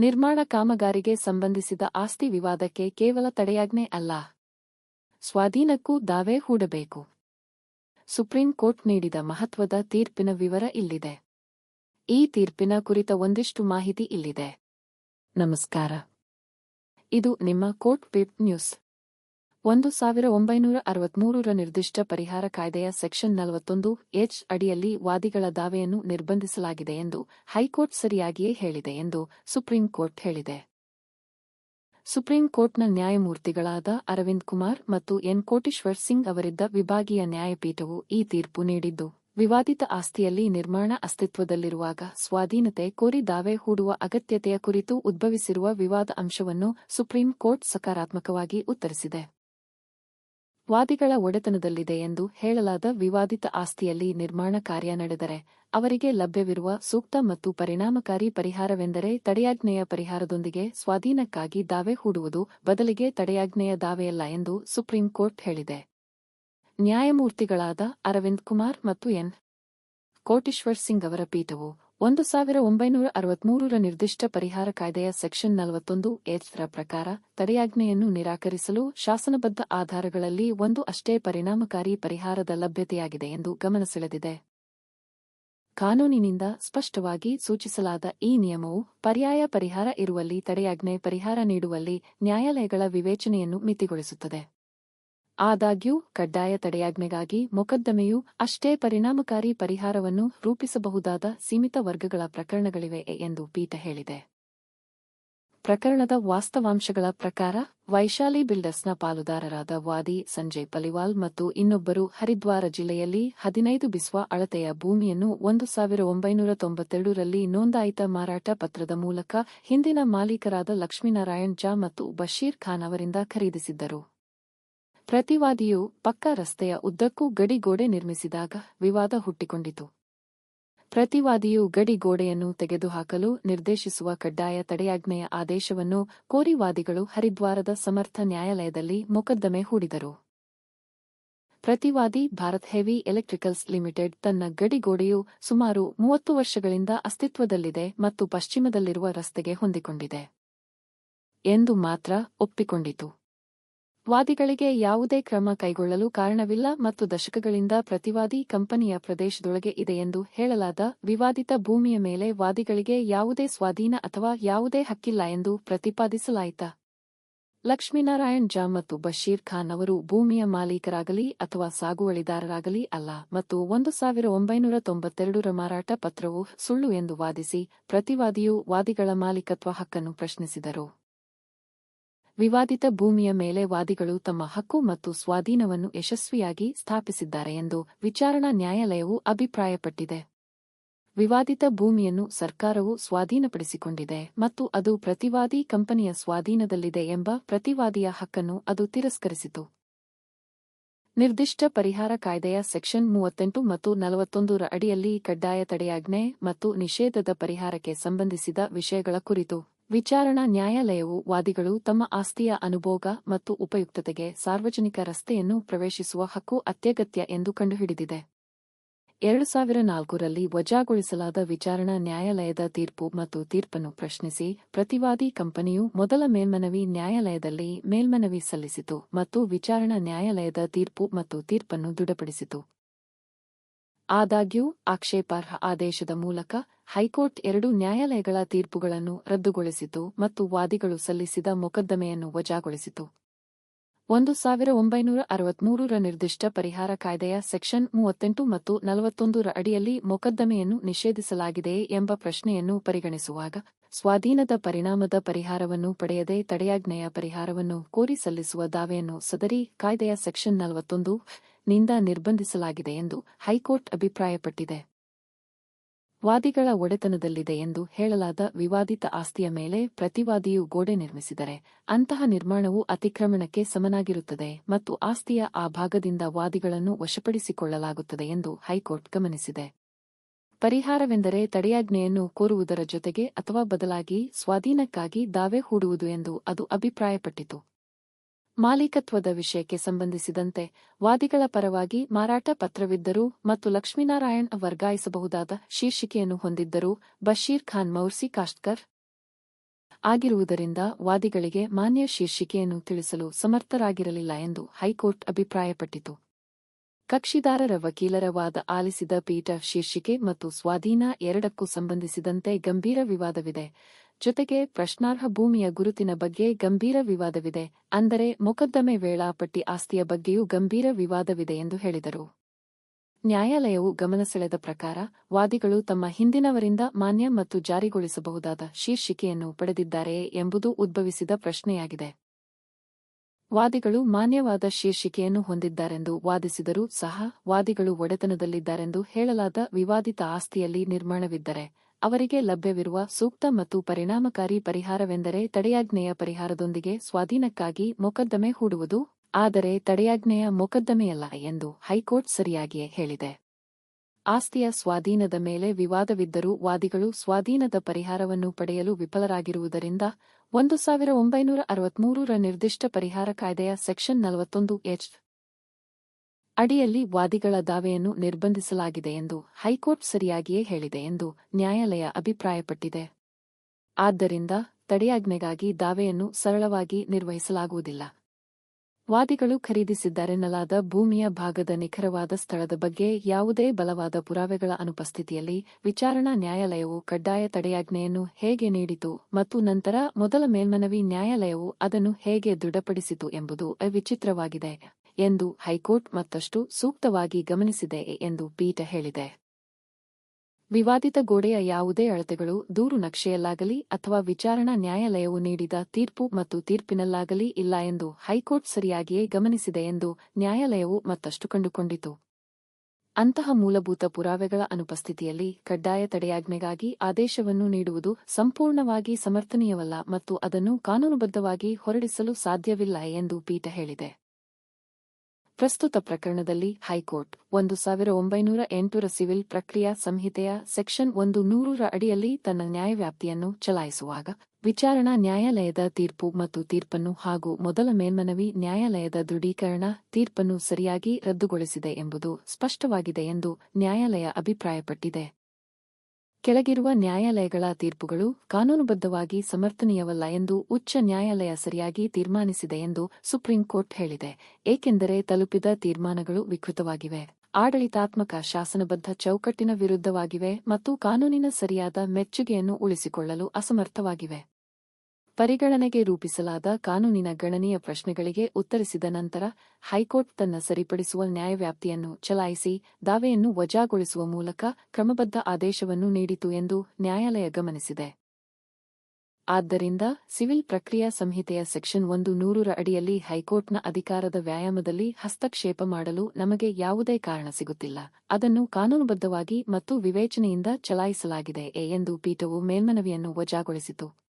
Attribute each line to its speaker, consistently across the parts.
Speaker 1: ನಿರ್ಮಾಣ ಕಾಮಗಾರಿಗೆ ಸಂಬಂಧಿಸಿದ ಆಸ್ತಿ ವಿವಾದಕ್ಕೆ ಕೇವಲ ತಡೆಯಾಜ್ಞೆ ಅಲ್ಲ. ಸ್ವಾಧೀನಕ್ಕೂ ದಾವೆ ಹೂಡಬೇಕು. ಸುಪ್ರೀಂ ಕೋರ್ಟ್ ನೀಡಿದ ಮಹತ್ವದ ತೀರ್ಪಿನ ವಿವರ ಇಲ್ಲಿದೆ. ಈ ತೀರ್ಪಿನ ಕುರಿತ ಒಂದಿಷ್ಟು ಮಾಹಿತಿ ಇಲ್ಲಿದೆ. ನಮಸ್ಕಾರ. ಇದು ನಿಮ್ಮ ಕೋರ್ಟ್ ಪಿಪ್ ನ್ಯೂಸ್. ಒಂದು ಸಾವಿರ ಒಂಬೈನೂರ ಅರವತ್ಮೂರರ ನಿರ್ದಿಷ್ಟ ಪರಿಹಾರ ಕಾಯ್ದೆಯ ಸೆಕ್ಷನ್ ನಲವತ್ತೊಂದು ಎಚ್ ಅಡಿಯಲ್ಲಿ ವಾದಿಗಳ ದಾವೆಯನ್ನು ನಿರ್ಬಂಧಿಸಲಾಗಿದೆ ಎಂದು ಹೈಕೋರ್ಟ್ ಸರಿಯಾಗಿಯೇ ಹೇಳಿದೆ ಎಂದು ಸುಪ್ರೀಂ ಕೋರ್ಟ್ ಹೇಳಿದೆ. ಸುಪ್ರೀಂ ಕೋರ್ಟ್ನ ನ್ಯಾಯಮೂರ್ತಿಗಳಾದ ಅರವಿಂದ್ ಕುಮಾರ್ ಮತ್ತು ಎನ್ ಕೋಟೇಶ್ವರ್ ಸಿಂಗ್ ಅವರಿದ್ದ ವಿಭಾಗೀಯ ನ್ಯಾಯಪೀಠವು ಈ ತೀರ್ಪು ನೀಡಿದ್ದು, ವಿವಾದಿತ ಆಸ್ತಿಯಲ್ಲಿ ನಿರ್ಮಾಣ ಅಸ್ತಿತ್ವದಲ್ಲಿರುವಾಗ ಸ್ವಾಧೀನತೆ ಕೋರಿ ದಾವೆ ಹೂಡುವ ಅಗತ್ಯತೆಯ ಕುರಿತು ಉದ್ಭವಿಸಿರುವ ವಿವಾದ ಅಂಶವನ್ನು ಸುಪ್ರೀಂ ಕೋರ್ಟ್ ಸಕಾರಾತ್ಮಕವಾಗಿ ಉತ್ತರಿಸಿದೆ. ವಾದಿಗಳ ಒಡೆತನದಲ್ಲಿದೆ ಎಂದು ಹೇಳಲಾದ ವಿವಾದಿತ ಆಸ್ತಿಯಲ್ಲಿ ನಿರ್ಮಾಣ ಕಾರ್ಯ ನಡೆದರೆ, ಅವರಿಗೆ ಲಭ್ಯವಿರುವ ಸೂಕ್ತ ಮತ್ತು ಪರಿಣಾಮಕಾರಿ ಪರಿಹಾರವೆಂದರೆ ತಡೆಯಾಜ್ಞೆಯ ಪರಿಹಾರದೊಂದಿಗೆ ಸ್ವಾಧೀನಕ್ಕಾಗಿ ದಾವೆ ಹೂಡುವುದು ಬದಲಿಗೆ ತಡೆಯಾಜ್ಞೆಯ ದಾವೆಯಲ್ಲ ಎಂದು ಸುಪ್ರೀಂ ಕೋರ್ಟ್ ಹೇಳಿದೆ. ನ್ಯಾಯಮೂರ್ತಿಗಳಾದ ಅರವಿಂದ್ ಕುಮಾರ್ ಮತ್ತು ಎನ್. ಕೋಟೇಶ್ವರ್ ಸಿಂಗ್ ಅವರ ಪೀಠವು ಒಂದು ಸಾವಿರ ಒಂಬೈನೂರ ಅರವತ್ಮೂರರ ನಿರ್ದಿಷ್ಟ ಪರಿಹಾರ ಕಾಯ್ದೆಯ ಸೆಕ್ಷನ್ ನಲವತ್ತೊಂದು ರ ಪ್ರಕಾರ, ತಡೆಯಾಜ್ಞೆಯನ್ನು ನಿರಾಕರಿಸಲು ಶಾಸನಬದ್ಧ ಆಧಾರಗಳಲ್ಲಿ ಒಂದು ಅಷ್ಟೇ ಪರಿಣಾಮಕಾರಿ ಪರಿಹಾರದ ಲಭ್ಯತೆಯಾಗಿದೆ ಎಂದು ಗಮನ ಸೆಳೆದಿದೆ ಕಾನೂನಿನಿಂದ ಸ್ಪಷ್ಟವಾಗಿ ಸೂಚಿಸಲಾದ ಈ ನಿಯಮವು ಪರ್ಯಾಯ ಪರಿಹಾರ ಇರುವಲ್ಲಿ ತಡೆಯಾಜ್ಞೆ ಪರಿಹಾರ ನೀಡುವಲ್ಲಿ ನ್ಯಾಯಾಲಯಗಳ ವಿವೇಚನೆಯನ್ನು ಮಿತಿಗೊಳಿಸುತ್ತದೆ. ಆದಾಗ್ಯೂ, ಕಡ್ಡಾಯ ತಡೆಯಾಜ್ಞೆಗಾಗಿ ಮೊಕದ್ದಮೆಯು ಅಷ್ಟೇ ಪರಿಣಾಮಕಾರಿ ಪರಿಹಾರವನ್ನು ರೂಪಿಸಬಹುದಾದ ಸೀಮಿತ ವರ್ಗಗಳ ಪ್ರಕರಣಗಳಿವೆ ಎಂದು ಪೀಠ ಹೇಳಿದೆ. ಪ್ರಕರಣದ ವಾಸ್ತವಾಂಶಗಳ ಪ್ರಕಾರ, ವೈಶಾಲಿ ಬಿಲ್ಡರ್ಸ್ನ ಪಾಲುದಾರರಾದ ವಾದಿ ಸಂಜಯ್ ಪಲಿವಾಲ್ ಮತ್ತು ಇನ್ನೊಬ್ಬರು ಹರಿದ್ವಾರ ಜಿಲ್ಲೆಯಲ್ಲಿ ಹದಿನೈದು ಬಿಸ್ವ ಅಳತೆಯ ಭೂಮಿಯನ್ನು ಒಂದು ಸಾವಿರ ಒಂಬೈನೂರ ತೊಂಬತ್ತೆರಡರಲ್ಲಿ ನೋಂದಾಯಿತ ಮಾರಾಟ ಪತ್ರದ ಮೂಲಕ ಹಿಂದಿನ ಮಾಲೀಕರಾದ ಲಕ್ಷ್ಮೀನಾರಾಯಣ್ ಜಾ ಮತ್ತು ಬಶೀರ್ ಖಾನ್ ಅವರಿಂದ ಖರೀದಿಸಿದ್ದರು. ಪ್ರತಿವಾದಿಯು ಪಕ್ಕಾ ರಸ್ತೆಯ ಉದ್ದಕ್ಕೂ ಗಡಿಗೋಡೆ ನಿರ್ಮಿಸಿದಾಗ ವಿವಾದ ಹುಟ್ಟಿಕೊಂಡಿತು. ಪ್ರತಿವಾದಿಯು ಗಡಿಗೋಡೆಯನ್ನು ತೆಗೆದುಹಾಕಲು ನಿರ್ದೇಶಿಸುವ ಕಡ್ಡಾಯ ತಡೆಯಾಜ್ಞೆಯ ಆದೇಶವನ್ನು ಕೋರಿವಾದಿಗಳು ಹರಿದ್ವಾರದ ಸಮರ್ಥ ನ್ಯಾಯಾಲಯದಲ್ಲಿ ಮೊಕದ್ದಮೆ ಹೂಡಿದರು. ಪ್ರತಿವಾದಿ ಭಾರತ್ ಹೆವಿ ಎಲೆಕ್ಟ್ರಿಕಲ್ಸ್ ಲಿಮಿಟೆಡ್ ತನ್ನ ಗಡಿಗೋಡೆಯು ಸುಮಾರು ಮೂವತ್ತು ವರ್ಷಗಳಿಂದ ಅಸ್ತಿತ್ವದಲ್ಲಿದೆ ಮತ್ತು ಪಶ್ಚಿಮದಲ್ಲಿರುವ ರಸ್ತೆಗೆ ಹೊಂದಿಕೊಂಡಿದೆ. ಎಂದು ಮಾತ್ರ ಒಪ್ಪಿಕೊಂಡಿತು. ವಾದಿಗಳಿಗೆ ಯಾವುದೇ ಕ್ರಮ ಕೈಗೊಳ್ಳಲು ಕಾರಣವಿಲ್ಲ ಮತ್ತು ದಶಕಗಳಿಂದ ಪ್ರತಿವಾದಿ ಕಂಪನಿಯ ಪ್ರದೇಶದೊಳಗೆ ಇದೆ ಎಂದು ಹೇಳಲಾದ ವಿವಾದಿತ ಭೂಮಿಯ ಮೇಲೆ ವಾದಿಗಳಿಗೆ ಯಾವುದೇ ಸ್ವಾಧೀನ ಅಥವಾ ಯಾವುದೇ ಹಕ್ಕಿಲ್ಲ ಎಂದು ಪ್ರತಿಪಾದಿಸಲಾಯಿತ. ಲಕ್ಷ್ಮೀನಾರಾಯಣ್ ಜಾ ಮತ್ತು ಬಶೀರ್ ಖಾನ್ ಅವರು ಭೂಮಿಯ ಮಾಲೀಕರಾಗಲಿ ಅಥವಾ ಸಾಗುವಳಿದಾರರಾಗಲಿ ಅಲ್ಲ ಮತ್ತು ಒಂದು ಸಾವಿರ ಒಂಬೈನೂರ ತೊಂಬತ್ತೆರಡರ ಮಾರಾಟ ಪತ್ರವು ಸುಳ್ಳು ಎಂದು ವಾದಿಸಿ ಪ್ರತಿವಾದಿಯು ವಾದಿಗಳ ಮಾಲೀಕತ್ವ ಹಕ್ಕನ್ನು ಪ್ರಶ್ನಿಸಿದರು. ವಿವಾದಿತ ಭೂಮಿಯ ಮೇಲೆ ವಾದಿಗಳು ತಮ್ಮ ಹಕ್ಕು ಮತ್ತು ಸ್ವಾಧೀನವನ್ನು ಯಶಸ್ವಿಯಾಗಿ ಸ್ಥಾಪಿಸಿದ್ದಾರೆ ಎಂದು ವಿಚಾರಣಾ ನ್ಯಾಯಾಲಯವು ಅಭಿಪ್ರಾಯಪಟ್ಟಿದೆ. ವಿವಾದಿತ ಭೂಮಿಯನ್ನು ಸರ್ಕಾರವು ಸ್ವಾಧೀನಪಡಿಸಿಕೊಂಡಿದೆ ಮತ್ತು ಅದು ಪ್ರತಿವಾದಿ ಕಂಪನಿಯ ಸ್ವಾಧೀನದಲ್ಲಿದೆ ಎಂಬ ಪ್ರತಿವಾದಿಯ ಹಕ್ಕನ್ನು ಅದು ತಿರಸ್ಕರಿಸಿತು. ನಿರ್ದಿಷ್ಟ ಪರಿಹಾರ ಕಾಯ್ದೆಯ ಸೆಕ್ಷನ್ ಮೂವತ್ತೆಂಟು ಮತ್ತು ನಲವತ್ತೊಂದರ ಅಡಿಯಲ್ಲಿ ಕಡ್ಡಾಯ ತಡೆಯಾಜ್ಞೆ ಮತ್ತು ನಿಷೇಧದ ಪರಿಹಾರಕ್ಕೆ ಸಂಬಂಧಿಸಿದ ವಿಷಯಗಳ ಕುರಿತು. ವಿಚಾರಣಾ ನ್ಯಾಯಾಲಯವು ವಾದಿಗಳು ತಮ್ಮ ಆಸ್ತಿಯ ಅನುಭೋಗ ಮತ್ತು ಉಪಯುಕ್ತತೆಗೆ ಸಾರ್ವಜನಿಕ ರಸ್ತೆಯನ್ನು ಪ್ರವೇಶಿಸುವ ಹಕ್ಕು ಅತ್ಯಗತ್ಯ ಎಂದು ಕಂಡುಹಿಡಿದಿದೆ. ಎರಡು ಸಾವಿರ ನಾಲ್ಕರಲ್ಲಿ ವಜಾಗೊಳಿಸಲಾದ ವಿಚಾರಣಾ ನ್ಯಾಯಾಲಯದ ತೀರ್ಪು ಮತ್ತು ತೀರ್ಪನ್ನು ಪ್ರಶ್ನಿಸಿ ಪ್ರತಿವಾದಿ ಕಂಪನಿಯು ಮೊದಲ ಮೇಲ್ಮನವಿ ನ್ಯಾಯಾಲಯದಲ್ಲಿ ಮೇಲ್ಮನವಿ ಸಲ್ಲಿಸಿತು ಮತ್ತು ವಿಚಾರಣಾ ನ್ಯಾಯಾಲಯದ ತೀರ್ಪು ಮತ್ತು ತೀರ್ಪನ್ನು ದೃಢಪಡಿಸಿತು. ಆದಾಗ್ಯೂ, ಆಕ್ಷೇಪಾರ್ಹ ಆದೇಶದ ಮೂಲಕ ಹೈಕೋರ್ಟ್ ಎರಡು ನ್ಯಾಯಾಲಯಗಳ ತೀರ್ಪುಗಳನ್ನು ರದ್ದುಗೊಳಿಸಿತು ಮತ್ತು ವಾದಿಗಳು ಸಲ್ಲಿಸಿದ ಮೊಕದ್ದಮೆಯನ್ನು ವಜಾಗೊಳಿಸಿತು. ಒಂದು ಸಾವಿರ ಒಂಬೈನೂರ ಅರವತ್ಮೂರರ ನಿರ್ದಿಷ್ಟ ಪರಿಹಾರ ಕಾಯ್ದೆಯ ಸೆಕ್ಷನ್ ಮೂವತ್ತೆಂಟು ಮತ್ತು ನಲವತ್ತೊಂದರ ಅಡಿಯಲ್ಲಿ ಮೊಕದ್ದಮೆಯನ್ನು ನಿಷೇಧಿಸಲಾಗಿದೆಯೇ ಎಂಬ ಪ್ರಶ್ನೆಯನ್ನು ಪರಿಗಣಿಸುವಾಗ, ಸ್ವಾಧೀನದ ಪರಿಣಾಮದ ಪರಿಹಾರವನ್ನು ಪಡೆಯದೆ ತಡೆಯಾಜ್ಞೆಯ ಪರಿಹಾರವನ್ನು ಕೋರಿ ಸಲ್ಲಿಸುವ ದಾವೆಯನ್ನು ಸದರಿ ಕಾಯ್ದೆಯ ಸೆಕ್ಷನ್ ನಲವತ್ತೊಂದು ನಿಂದ ನಿರ್ಬಂಧಿಸಲಾಗಿದೆ ಎಂದು ಹೈಕೋರ್ಟ್ ಅಭಿಪ್ರಾಯಪಟ್ಟಿದೆ. ವಾದಿಗಳ ಒಡೆತನದಲ್ಲಿದೆ ಎಂದು ಹೇಳಲಾದ ವಿವಾದಿತ ಆಸ್ತಿಯ ಮೇಲೆ ಪ್ರತಿವಾದಿಯು ಗೋಡೆ ನಿರ್ಮಿಸಿದರೆ, ಅಂತಹ ನಿರ್ಮಾಣವು ಅತಿಕ್ರಮಣಕ್ಕೆ ಸಮನಾಗಿರುತ್ತದೆ ಮತ್ತು ಆಸ್ತಿಯ ಆ ಭಾಗದಿಂದ ವಾದಿಗಳನ್ನು ವಶಪಡಿಸಿಕೊಳ್ಳಲಾಗುತ್ತದೆ ಎಂದು ಹೈಕೋರ್ಟ್ ಗಮನಿಸಿದೆ. ಪರಿಹಾರವೆಂದರೆ ತಡೆಯಾಜ್ಞೆಯನ್ನು ಕೋರುವುದರ ಜೊತೆಗೆ ಅಥವಾ ಬದಲಾಗಿ ಸ್ವಾಧೀನಕ್ಕಾಗಿ ದಾವೆ ಹೂಡುವುದು ಎಂದು ಅದು ಅಭಿಪ್ರಾಯಪಟ್ಟಿತು. ಮಾಲೀಕತ್ವದ ವಿಷಯಕ್ಕೆ ಸಂಬಂಧಿಸಿದಂತೆ ವಾದಿಗಳ ಪರವಾಗಿ ಮಾರಾಟ ಪತ್ರವಿದ್ದರೂ ಮತ್ತು ಲಕ್ಷ್ಮೀನಾರಾಯಣ್ ವರ್ಗಾಯಿಸಬಹುದಾದ ಶೀರ್ಷಿಕೆಯನ್ನು ಹೊಂದಿದ್ದರೂ ಬಶೀರ್ ಖಾನ್ ಮೌರ್ಸಿ ಕಾಶ್ಕರ್ ಆಗಿರುವುದರಿಂದ ವಾದಿಗಳಿಗೆ ಮಾನ್ಯ ಶೀರ್ಷಿಕೆಯನ್ನು ತಿಳಿಸಲು ಸಮರ್ಥರಾಗಿರಲಿಲ್ಲ ಎಂದು ಹೈಕೋರ್ಟ್ ಅಭಿಪ್ರಾಯಪಟ್ಟಿತು. ಕಕ್ಷಿದಾರರ ವಕೀಲರ ವಾದ ಆಲಿಸಿದ ಪೀಠ ಶೀರ್ಷಿಕೆ ಮತ್ತು ಸ್ವಾಧೀನ ಎರಡಕ್ಕೂ ಸಂಬಂಧಿಸಿದಂತೆ ಗಂಭೀರ ವಿವಾದವಿದೆ. ಜೊತೆಗೆ ಪ್ರಶ್ನಾರ್ಹ ಭೂಮಿಯ ಗುರುತಿನ ಬಗ್ಗೆ ಗಂಭೀರ ವಿವಾದವಿದೆ, ಅಂದರೆ ಮೊಕದ್ದಮೆ ವೇಳಾಪಟ್ಟಿ ಆಸ್ತಿಯ ಬಗ್ಗೆಯೂ ಗಂಭೀರ ವಿವಾದವಿದೆ ಎಂದು ಹೇಳಿದರು. ನ್ಯಾಯಾಲಯವು ಗಮನಸೆಳೆದ ಪ್ರಕಾರ, ವಾದಿಗಳು ತಮ್ಮ ಹಿಂದಿನವರಿಂದ ಮಾನ್ಯ ಮತ್ತು ಜಾರಿಗೊಳಿಸಬಹುದಾದ ಶೀರ್ಷಿಕೆಯನ್ನು ಪಡೆದಿದ್ದಾರೆಯೇ ಎಂಬುದು ಉದ್ಭವಿಸಿದ ಪ್ರಶ್ನೆಯಾಗಿದೆ. ವಾದಿಗಳು ಮಾನ್ಯವಾದ ಶೀರ್ಷಿಕೆಯನ್ನು ಹೊಂದಿದ್ದಾರೆಂದು ವಾದಿಸಿದರೂ ಸಹ, ವಾದಿಗಳು ಒಡೆತನದಲ್ಲಿದ್ದಾರೆಂದು ಹೇಳಲಾದ ವಿವಾದಿತ ಆಸ್ತಿಯಲ್ಲಿ ನಿರ್ಮಾಣವಿದ್ದರೆ ಅವರಿಗೆ ಲಭ್ಯವಿರುವ ಸೂಕ್ತ ಮತ್ತು ಪರಿಣಾಮಕಾರಿ ಪರಿಹಾರವೆಂದರೆ ತಡೆಯಾಜ್ಞೆಯ ಪರಿಹಾರದೊಂದಿಗೆ ಸ್ವಾಧೀನಕ್ಕಾಗಿ ಮೊಕದ್ದಮೆ ಹೂಡುವುದು, ಆದರೆ ತಡೆಯಾಜ್ಞೆಯ ಮೊಕದ್ದಮೆಯಲ್ಲ ಎಂದು ಹೈಕೋರ್ಟ್ ಸರಿಯಾಗಿಯೇ ಹೇಳಿದೆ. ಆಸ್ತಿಯ ಸ್ವಾಧೀನದ ಮೇಲೆ ವಿವಾದವಿದ್ದರೂ ವಾದಿಗಳು ಸ್ವಾಧೀನದ ಪರಿಹಾರವನ್ನು ಪಡೆಯಲು ವಿಫಲರಾಗಿರುವುದರಿಂದ ಒಂದು ಸಾವಿರ ಒಂಬೈನೂರ ಅರವತ್ಮೂರರ ನಿರ್ದಿಷ್ಟ ಪರಿಹಾರ ಕಾಯ್ದೆಯ ಸೆಕ್ಷನ್ ನಲವತ್ತೊಂದು ಎಚ್ ಅಡಿಯಲ್ಲಿ ವಾದಿಗಳ ದಾವೆಯನ್ನು ನಿರ್ಬಂಧಿಸಲಾಗಿದೆ ಎಂದು ಹೈಕೋರ್ಟ್ ಸರಿಯಾಗಿಯೇ ಹೇಳಿದೆ ಎಂದು ನ್ಯಾಯಾಲಯ ಅಭಿಪ್ರಾಯಪಟ್ಟಿದೆ. ಆದ್ದರಿಂದ ತಡೆಯಾಜ್ಞೆಗಾಗಿ ದಾವೆಯನ್ನು ಸರಳವಾಗಿ ನಿರ್ವಹಿಸಲಾಗುವುದಿಲ್ಲ. ವಾದಿಗಳು ಖರೀದಿಸಿದ್ದಾರೆನ್ನಲಾದ ಭೂಮಿಯ ಭಾಗದ ನಿಖರವಾದ ಸ್ಥಳದ ಬಗ್ಗೆ ಯಾವುದೇ ಬಲವಾದ ಪುರಾವೆಗಳ ಅನುಪಸ್ಥಿತಿಯಲ್ಲಿ ವಿಚಾರಣಾ ನ್ಯಾಯಾಲಯವು ಕಡ್ಡಾಯ ತಡೆಯಾಜ್ಞೆಯನ್ನು ಹೇಗೆ ನೀಡಿತು ಮತ್ತು ನಂತರ ಮೊದಲ ಮೇಲ್ಮನವಿ ನ್ಯಾಯಾಲಯವು ಅದನ್ನು ಹೇಗೆ ದೃಢಪಡಿಸಿತು ಎಂಬುದು ವಿಚಿತ್ರವಾಗಿದೆ ಎಂದು ಹೈಕೋರ್ಟ್ ಮತ್ತಷ್ಟು ಸೂಕ್ತವಾಗಿ ಗಮನಿಸಿದೆ ಎಂದು ಪೀಠ ಹೇಳಿದೆ. ವಿವಾದಿತ ಗೋಡೆಯ ಯಾವುದೇ ಅಳತೆಗಳು ದೂರು ನಕ್ಷೆಯಲ್ಲಾಗಲಿ ಅಥವಾ ವಿಚಾರಣಾ ನ್ಯಾಯಾಲಯವು ನೀಡಿದ ತೀರ್ಪು ಮತ್ತು ತೀರ್ಪಿನಲ್ಲಾಗಲಿ ಇಲ್ಲ ಎಂದು ಹೈಕೋರ್ಟ್ ಸರಿಯಾಗಿಯೇ ಗಮನಿಸಿದೆ ಎಂದು ನ್ಯಾಯಾಲಯವು ಮತ್ತಷ್ಟು ಕಂಡುಕೊಂಡಿತು. ಅಂತಹ ಮೂಲಭೂತ ಪುರಾವೆಗಳ ಅನುಪಸ್ಥಿತಿಯಲ್ಲಿ ಕಡ್ಡಾಯ ತಡೆಯಾಜ್ಞೆಗಾಗಿ ಆದೇಶವನ್ನು ನೀಡುವುದು ಸಂಪೂರ್ಣವಾಗಿ ಸಮರ್ಥನೀಯವಲ್ಲ ಮತ್ತು ಅದನ್ನು ಕಾನೂನುಬದ್ಧವಾಗಿ ಹೊರಡಿಸಲು ಸಾಧ್ಯವಿಲ್ಲ ಎಂದು ಪೀಠ ಹೇಳಿದೆ. ಪ್ರಸ್ತುತ ಪ್ರಕರಣದಲ್ಲಿ ಹೈಕೋರ್ಟ್, ಒಂದು ಸಾವಿರ ಒಂಬೈನೂರ ಎಂಟರ ಸಿವಿಲ್ ಪ್ರಕ್ರಿಯಾ ಸಂಹಿತೆಯ ಸೆಕ್ಷನ್ ಒಂದು ನೂರರ ಅಡಿಯಲ್ಲಿ ತನ್ನ ನ್ಯಾಯವ್ಯಾಪ್ತಿಯನ್ನು ಚಲಾಯಿಸುವಾಗ, ವಿಚಾರಣಾ ನ್ಯಾಯಾಲಯದ ತೀರ್ಪು ಮತ್ತು ತೀರ್ಪನ್ನು ಹಾಗೂ ಮೊದಲ ಮೇಲ್ಮನವಿ ನ್ಯಾಯಾಲಯದ ದೃಢೀಕರಣ ತೀರ್ಪನ್ನು ಸರಿಯಾಗಿ ರದ್ದುಗೊಳಿಸಿದೆ ಎಂಬುದು ಸ್ಪಷ್ಟವಾಗಿದೆ ಎಂದು ನ್ಯಾಯಾಲಯ ಅಭಿಪ್ರಾಯಪಟ್ಟಿದೆ. ಕೆಳಗಿರುವ ನ್ಯಾಯಾಲಯಗಳ ತೀರ್ಪುಗಳು ಕಾನೂನುಬದ್ಧವಾಗಿ ಸಮರ್ಥನೀಯವಲ್ಲ ಎಂದು ಉಚ್ಚ ನ್ಯಾಯಾಲಯ ಸರಿಯಾಗಿ ತೀರ್ಮಾನಿಸಿದೆ ಎಂದು ಸುಪ್ರೀಂ ಕೋರ್ಟ್ ಹೇಳಿದೆ. ಏಕೆಂದರೆ ತಲುಪಿದ ತೀರ್ಮಾನಗಳು ವಿಕೃತವಾಗಿವೆ. ಆಡಳಿತಾತ್ಮಕ ಶಾಸನಬದ್ಧ ಚೌಕಟ್ಟಿನ ವಿರುದ್ಧವಾಗಿವೆ ಮತ್ತು ಕಾನೂನಿನ ಸರಿಯಾದ ಮೆಚ್ಚುಗೆಯನ್ನು ಉಳಿಸಿಕೊಳ್ಳಲು ಅಸಮರ್ಥವಾಗಿವೆ. ಪರಿಗಣನೆಗೆ ರೂಪಿಸಲಾದ ಕಾನೂನಿನ ಗಣನೀಯ ಪ್ರಶ್ನೆಗಳಿಗೆ ಉತ್ತರಿಸಿದ ನಂತರ, ಹೈಕೋರ್ಟ್ ತನ್ನ ಸರಿಪಡಿಸುವ ನ್ಯಾಯವ್ಯಾಪ್ತಿಯನ್ನು ಚಲಾಯಿಸಿ, ದಾವೆಯನ್ನು ವಜಾಗೊಳಿಸುವ ಮೂಲಕ ಕ್ರಮಬದ್ಧ ಆದೇಶವನ್ನು ನೀಡಿತು ಎಂದು ನ್ಯಾಯಾಲಯ ಗಮನಿಸಿದೆ. ಆದ್ದರಿಂದ, ಸಿವಿಲ್ ಪ್ರಕ್ರಿಯಾ ಸಂಹಿತೆಯ ಸೆಕ್ಷನ್ ಒಂದು ನೂರರ ಅಡಿಯಲ್ಲಿ ಹೈಕೋರ್ಟ್ನ ಅಧಿಕಾರದ ವ್ಯಾಯಾಮದಲ್ಲಿ ಹಸ್ತಕ್ಷೇಪ ಮಾಡಲು ನಮಗೆ ಯಾವುದೇ ಕಾರಣ ಸಿಗುತ್ತಿಲ್ಲ. ಅದನ್ನು ಕಾನೂನುಬದ್ಧವಾಗಿ ಮತ್ತು ವಿವೇಚನೆಯಿಂದ ಚಲಾಯಿಸಲಾಗಿದೆ ಎಂದು ಪೀಠವು ಮೇಲ್ಮನವಿಯನ್ನು ವಜಾಗೊಳಿಸಿತು.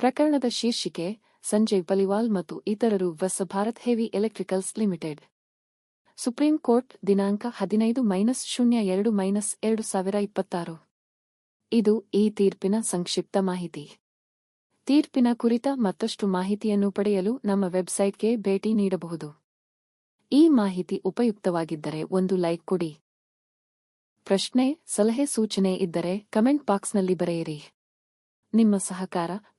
Speaker 1: ಪ್ರಕರಣದ ಶೀರ್ಷಿಕೆ, ಸಂಜಯ್ ಬಲಿವಾಲ್ ಮತ್ತು ಇತರರು ವಸ Bharat heavy electricals limited. Supreme court ದಿನಾಂಕ ಹದಿನೈದು ಮೈನಸ್ ಶೂನ್ಯ ಎರಡು ಮೈನಸ್ ಎರಡು ಸಾವಿರ ಇಪ್ಪತ್ತಾರು. ಇದು ಈ ತೀರ್ಪಿನ ಸಂಕ್ಷಿಪ್ತ ಮಾಹಿತಿ. ತೀರ್ಪಿನ ಕುರಿತ ಮತ್ತಷ್ಟು ಮಾಹಿತಿಯನ್ನು ಪಡೆಯಲು ನಮ್ಮ ವೆಬ್ಸೈಟ್ಗೆ ಭೇಟಿ ನೀಡಬಹುದು. ಈ ಮಾಹಿತಿ ಉಪಯುಕ್ತವಾಗಿದ್ದರೆ ಒಂದು ಲೈಕ್ ಕೊಡಿ. ಪ್ರಶ್ನೆ, ಸಲಹೆ ಸೂಚನೆ ಇದ್ದರೆ ಕಮೆಂಟ್ ಬಾಕ್ಸ್ನಲ್ಲಿ ಬರೆಯಿರಿ. ನಿಮ್ಮ ಸಹಕಾರ